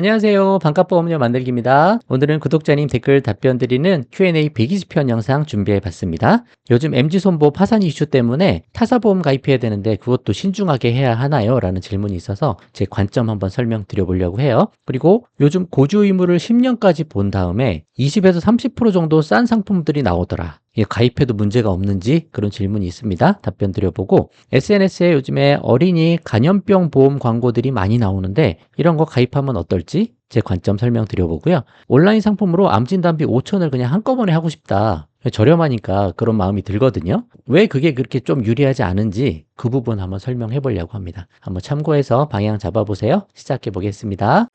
안녕하세요. 반값보험료 만들기입니다. 오늘은 구독자님 댓글 답변 드리는 Q&A 120편 영상 준비해 봤습니다. 요즘 MG손보 파산 이슈 때문에 타사보험 가입해야 되는데 그것도 신중하게 해야 하나요? 라는 질문이 있어서 제 관점 한번 설명드려 보려고 해요. 그리고 요즘 고주 의무를 10년까지 본 다음에 20에서 30% 정도 싼 상품들이 나오더라. 이게 가입해도 문제가 없는지 그런 질문이 있습니다. 답변 드려보고 SNS에 요즘에 어린이 간염병 보험 광고들이 많이 나오는데 이런 거 가입하면 어떨지 제 관점 설명 드려보고요. 온라인 상품으로 암진단비 5천을 그냥 한꺼번에 하고 싶다. 저렴하니까 그런 마음이 들거든요. 왜 그게 그렇게 좀 유리하지 않은지 그 부분 한번 설명해 보려고 합니다. 한번 참고해서 방향 잡아보세요. 시작해 보겠습니다.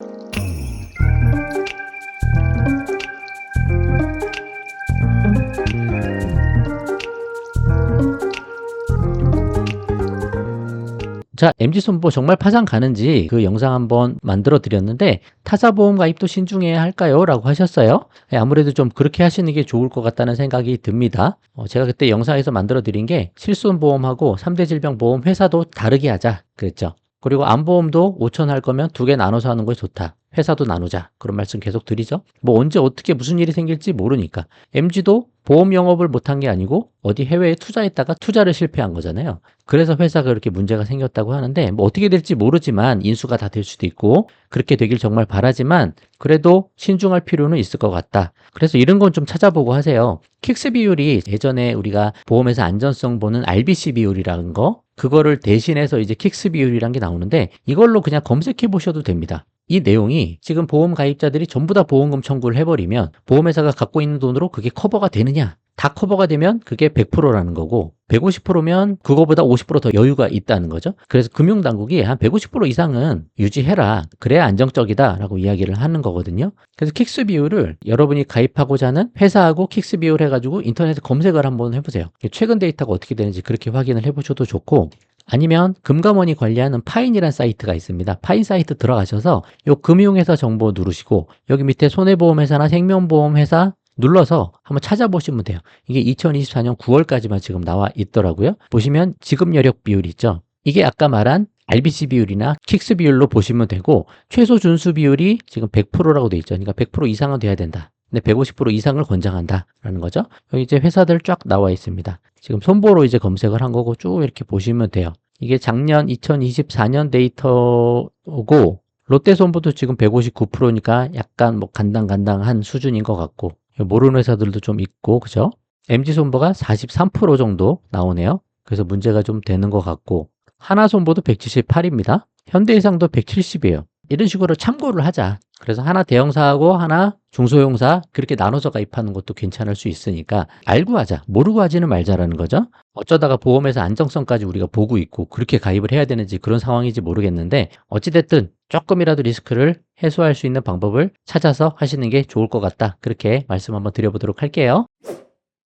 자, MG손보 정말 파산 가는지 그 영상 한번 만들어 드렸는데 타사보험 가입도 신중해야 할까요? 라고 하셨어요. 예, 아무래도 좀 그렇게 하시는 게 좋을 것 같다는 생각이 듭니다. 어, 제가 그때 영상에서 만들어 드린 게 실손보험하고 3대 질병보험 회사도 다르게 하자 그랬죠. 그리고 암보험도 5천 할 거면 두 개 나눠서 하는 게 좋다. 회사도 나누자. 그런 말씀 계속 드리죠. 뭐 언제 어떻게 무슨 일이 생길지 모르니까. MG도 보험 영업을 못한 게 아니고 어디 해외에 투자했다가 투자를 실패한 거잖아요. 그래서 회사가 그렇게 문제가 생겼다고 하는데 뭐 어떻게 될지 모르지만 인수가 다 될 수도 있고 그렇게 되길 정말 바라지만 그래도 신중할 필요는 있을 것 같다. 그래서 이런 건 좀 찾아보고 하세요. 킥스 비율이 예전에 우리가 보험에서 안전성 보는 RBC 비율이라는 거 그거를 대신해서 이제 킥스 비율이란 게 나오는데 이걸로 그냥 검색해 보셔도 됩니다. 이 내용이 지금 보험 가입자들이 전부 다 보험금 청구를 해버리면 보험회사가 갖고 있는 돈으로 그게 커버가 되느냐? 다 커버가 되면 그게 100%라는 거고 150%면 그거보다 50%더 여유가 있다는 거죠. 그래서 금융당국이 한 150% 이상은 유지해라. 그래야 안정적이다 라고 이야기를 하는 거거든요. 그래서 킥스 비율을 여러분이 가입하고자 하는 회사하고 킥스 비율 해가지고 인터넷에 검색을 한번 해보세요. 최근 데이터가 어떻게 되는지 그렇게 확인을 해보셔도 좋고 아니면 금감원이 관리하는 파인이라는 사이트가 있습니다. 파인 사이트 들어가셔서 요 금융회사 정보 누르시고 여기 밑에 손해보험회사나 생명보험회사 눌러서 한번 찾아보시면 돼요. 이게 2024년 9월까지만 지금 나와 있더라고요. 보시면 지급 여력 비율 있죠. 이게 아까 말한 RBC 비율이나 킥스 비율로 보시면 되고 최소 준수 비율이 지금 100%라고 돼 있죠. 그러니까 100% 이상은 돼야 된다. 근데 150% 이상을 권장한다라는 거죠. 여기 이제 회사들 쫙 나와 있습니다. 지금 손보로 이제 검색을 한 거고 쭉 이렇게 보시면 돼요. 이게 작년 2024년 데이터고 롯데손보도 지금 159%니까 약간 뭐 간당간당한 수준인 것 같고 모르는 회사들도 좀 있고 그죠? MG손보가 43% 정도 나오네요. 그래서 문제가 좀 되는 것 같고 하나손보도 178입니다. 현대해상도 170이에요. 이런 식으로 참고를 하자. 그래서 하나 대형사하고 하나 중소형사 그렇게 나눠서 가입하는 것도 괜찮을 수 있으니까 알고 하자. 모르고 하지는 말자라는 거죠. 어쩌다가 보험에서 안정성까지 우리가 보고 있고 그렇게 가입을 해야 되는지 그런 상황인지 모르겠는데 어찌됐든 조금이라도 리스크를 해소할 수 있는 방법을 찾아서 하시는 게 좋을 것 같다. 그렇게 말씀 한번 드려보도록 할게요.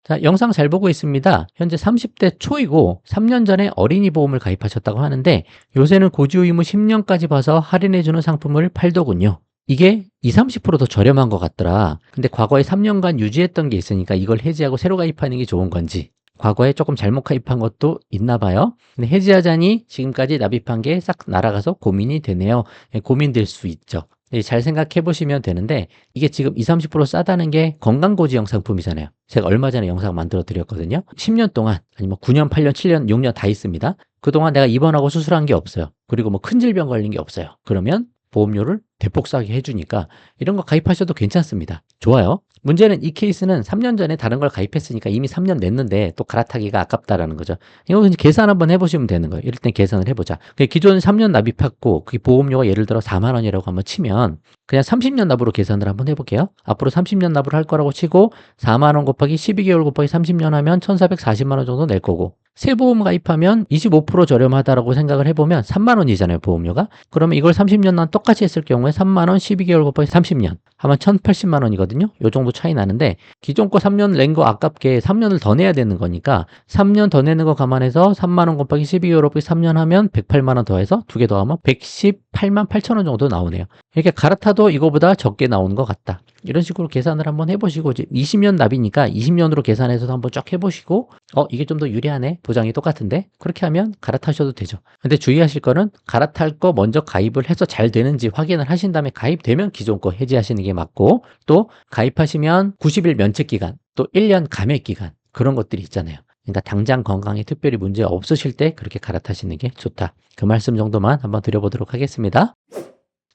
자, 영상 잘 보고 있습니다. 현재 30대 초이고 3년 전에 어린이 보험을 가입하셨다고 하는데 요새는 고지 의무 10년까지 봐서 할인해주는 상품을 팔더군요. 이게 20, 30%더 저렴한 것 같더라. 근데 과거에 3년간 유지했던 게 있으니까 이걸 해지하고 새로 가입하는 게 좋은 건지 과거에 조금 잘못 가입한 것도 있나 봐요. 근데 해지하자니 지금까지 납입한 게 싹 날아가서 고민이 되네요. 예, 고민될 수 있죠. 예, 잘 생각해 보시면 되는데 이게 지금 20, 30% 싸다는 게 건강고지형 상품이잖아요. 제가 얼마 전에 영상 만들어 드렸거든요. 10년 동안 아니면 9년, 8년, 7년, 6년 다 있습니다. 그동안 내가 입원하고 수술한 게 없어요. 그리고 뭐 큰 질병 걸린 게 없어요. 그러면 보험료를 대폭 싸게 해주니까 이런 거 가입하셔도 괜찮습니다. 좋아요. 문제는 이 케이스는 3년 전에 다른 걸 가입했으니까 이미 3년 냈는데 또 갈아타기가 아깝다라는 거죠. 이거 이제 계산 한번 해보시면 되는 거예요. 이럴 땐 계산을 해보자. 기존 3년 납입했고 그 보험료가 예를 들어 4만 원이라고 한번 치면 그냥 30년 납으로 계산을 한번 해볼게요. 앞으로 30년 납을 할 거라고 치고 4만 원 곱하기 12개월 곱하기 30년 하면 1,440만 원 정도 낼 거고 새 보험 가입하면 25% 저렴하다라고 생각을 해보면 3만 원이잖아요 보험료가 그러면 이걸 30년 난 똑같이 했을 경우에 3만 원 12개월 곱하기 30년 하면 1,080만 원이거든요 요 정도 차이 나는데 기존 거 3년 낸 거 아깝게 3년을 더 내야 되는 거니까 3년 더 내는 거 감안해서 3만 원 곱하기 12개월 곱하기 3년 하면 108만 원 더해서 두 개 더하면 118만 8천 원 정도 나오네요. 이렇게 갈아타도 이거보다 적게 나오는 것 같다 이런 식으로 계산을 한번 해보시고 이제 20년 납이니까 20년으로 계산해서 한번 쫙 해보시고 어 이게 좀 더 유리하네. 보장이 똑같은데? 그렇게 하면 갈아타셔도 되죠. 근데 주의하실 거는 갈아탈 거 먼저 가입을 해서 잘 되는지 확인을 하신 다음에 가입되면 기존 거 해지하시는 게 맞고 또 가입하시면 90일 면책 기간 또 1년 감액 기간 그런 것들이 있잖아요. 그러니까 당장 건강에 특별히 문제 없으실 때 그렇게 갈아타시는 게 좋다. 그 말씀 정도만 한번 드려보도록 하겠습니다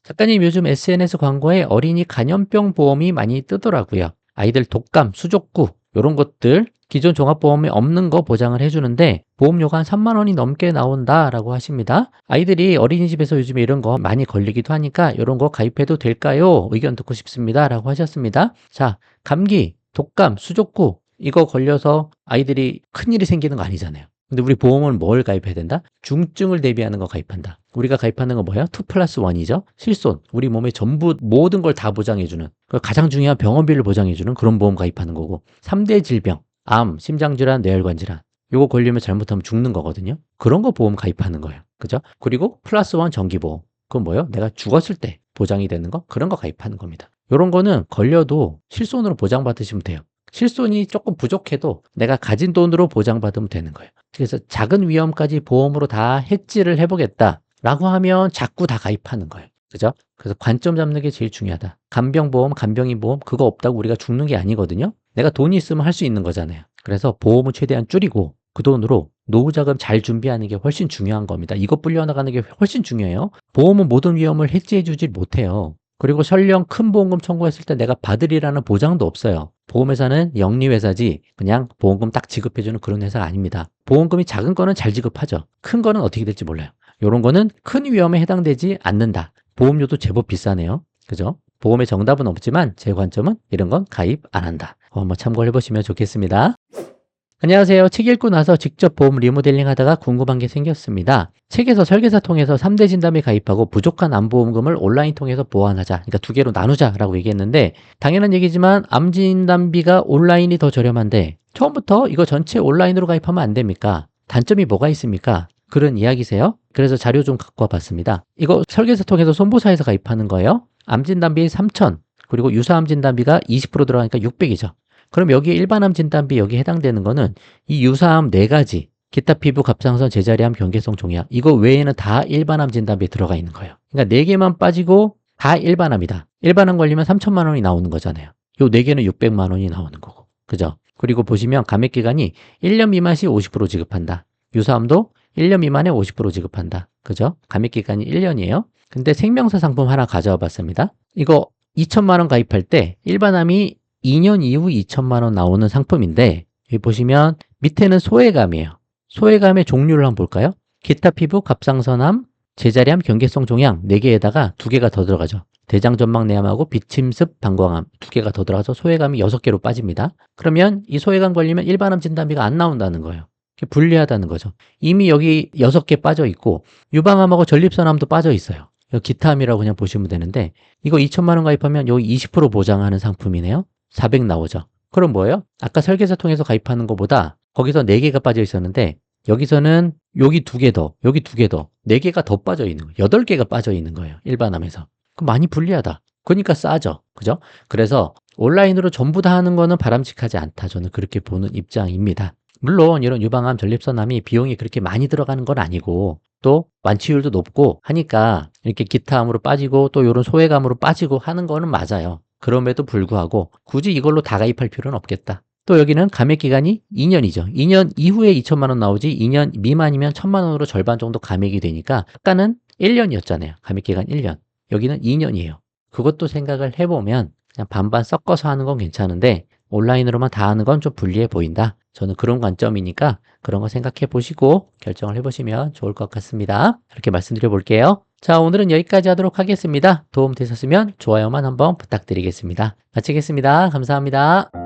작가님 요즘 SNS 광고에 어린이 간염병 보험이 많이 뜨더라고요. 아이들 독감, 수족구 이런 것들 기존 종합보험에 없는 거 보장을 해주는데 보험료가 한 3만 원이 넘게 나온다라고 하십니다. 아이들이 어린이집에서 요즘에 이런 거 많이 걸리기도 하니까 이런 거 가입해도 될까요? 의견 듣고 싶습니다라고 하셨습니다. 자, 감기, 독감, 수족구 이거 걸려서 아이들이 큰 일이 생기는 거 아니잖아요. 근데 우리 보험은 뭘 가입해야 된다? 중증을 대비하는 거 가입한다. 우리가 가입하는 건 뭐예요? 2 플러스 1이죠. 실손. 우리 몸에 전부 모든 걸 다 보장해주는 그 가장 중요한 병원비를 보장해주는 그런 보험 가입하는 거고 3대 질병, 암, 심장질환, 뇌혈관 질환 요거 걸리면 잘못하면 죽는 거거든요. 그런 거 보험 가입하는 거예요. 그죠? 그리고 플러스 1 정기보험. 그건 뭐예요? 내가 죽었을 때 보장이 되는 거? 그런 거 가입하는 겁니다. 요런 거는 걸려도 실손으로 보장받으시면 돼요. 실손이 조금 부족해도 내가 가진 돈으로 보장받으면 되는 거예요. 그래서 작은 위험까지 보험으로 다 해지를 해보겠다. 라고 하면 자꾸 다 가입하는 거예요. 그죠? 그래서 관점 잡는 게 제일 중요하다. 간병보험, 간병인 보험, 그거 없다고 우리가 죽는 게 아니거든요. 내가 돈이 있으면 할 수 있는 거잖아요. 그래서 보험을 최대한 줄이고 그 돈으로 노후자금 잘 준비하는 게 훨씬 중요한 겁니다. 이거 불려나가는 게 훨씬 중요해요. 보험은 모든 위험을 해지해 주질 못해요. 그리고 설령 큰 보험금 청구했을 때 내가 받으리라는 보장도 없어요. 보험회사는 영리회사지 그냥 보험금 딱 지급해주는 그런 회사가 아닙니다. 보험금이 작은 거는 잘 지급하죠. 큰 거는 어떻게 될지 몰라요. 이런 거는 큰 위험에 해당되지 않는다. 보험료도 제법 비싸네요. 그죠? 보험의 정답은 없지만 제 관점은 이런 건 가입 안 한다. 한번 참고를 해보시면 좋겠습니다. 안녕하세요. 책 읽고 나서 직접 보험 리모델링 하다가 궁금한 게 생겼습니다. 책에서 설계사 통해서 3대 진단비 가입하고 부족한 암보험금을 온라인 통해서 보완하자. 그러니까 두 개로 나누자라고 얘기했는데 당연한 얘기지만 암 진단비가 온라인이 더 저렴한데 처음부터 이거 전체 온라인으로 가입하면 안 됩니까? 단점이 뭐가 있습니까? 그런 이야기세요? 그래서 자료 좀 갖고 와봤습니다. 이거 설계사 통해서 손보사에서 가입하는 거예요. 암 진단비 3,000 그리고 유사암 진단비가 20% 들어가니까 600이죠. 그럼 여기에 일반암 진단비 여기 해당되는 거는 이 유사암 네 가지 기타 피부 갑상선 제자리암 경계성 종양 이거 외에는 다 일반암 진단비에 들어가 있는 거예요. 그러니까 네 개만 빠지고 다 일반암이다. 일반암 걸리면 3천만 원이 나오는 거잖아요. 요 네 개는 600만 원이 나오는 거고. 그죠? 그리고 보시면 감액 기간이 1년 미만 시 50% 지급한다. 유사암도 1년 미만에 50% 지급한다. 그죠? 감액 기간이 1년이에요. 근데 생명사 상품 하나 가져와 봤습니다. 이거 2천만 원 가입할 때 일반암이 2년 이후 2천만 원 나오는 상품인데 여기 보시면 밑에는 소외감이에요. 소외감의 종류를 한번 볼까요? 기타 피부, 갑상선암, 제자리암, 경계성 종양 4개에다가 2개가 더 들어가죠. 대장 전막 내암하고 비침습 방광암 2개가 더 들어가서 소외감이 6개로 빠집니다. 그러면 이 소외감 걸리면 일반암 진단비가 안 나온다는 거예요. 불리하다는 거죠. 이미 여기 6개 빠져 있고 유방암하고 전립선암도 빠져 있어요. 기타암이라고 그냥 보시면 되는데 이거 2천만 원 가입하면 여기 20% 보장하는 상품이네요. 400 나오죠. 그럼 뭐예요? 아까 설계사 통해서 가입하는 것보다 거기서 4개가 빠져 있었는데 여기서는 여기 두개 더, 여기 두개 더, 4개가 더 빠져 있는 거예요. 8개가 빠져 있는 거예요. 일반암에서. 그럼 많이 불리하다. 그러니까 싸죠. 그죠? 그래서 온라인으로 전부 다 하는 거는 바람직하지 않다. 저는 그렇게 보는 입장입니다. 물론 이런 유방암, 전립선암이 비용이 그렇게 많이 들어가는 건 아니고 또 완치율도 높고 하니까 이렇게 기타암으로 빠지고 또 이런 소외감으로 빠지고 하는 거는 맞아요. 그럼에도 불구하고 굳이 이걸로 다 가입할 필요는 없겠다. 또 여기는 감액 기간이 2년이죠. 2년 이후에 2천만 원 나오지 2년 미만이면 1천만 원으로 절반 정도 감액이 되니까 아까는 1년이었잖아요. 감액 기간 1년. 여기는 2년이에요. 그것도 생각을 해보면 그냥 반반 섞어서 하는 건 괜찮은데 온라인으로만 다 하는 건 좀 불리해 보인다. 저는 그런 관점이니까 그런 거 생각해 보시고 결정을 해보시면 좋을 것 같습니다. 이렇게 말씀드려 볼게요. 자, 오늘은 여기까지 하도록 하겠습니다. 도움 되셨으면 좋아요만 한번 부탁드리겠습니다. 마치겠습니다. 감사합니다.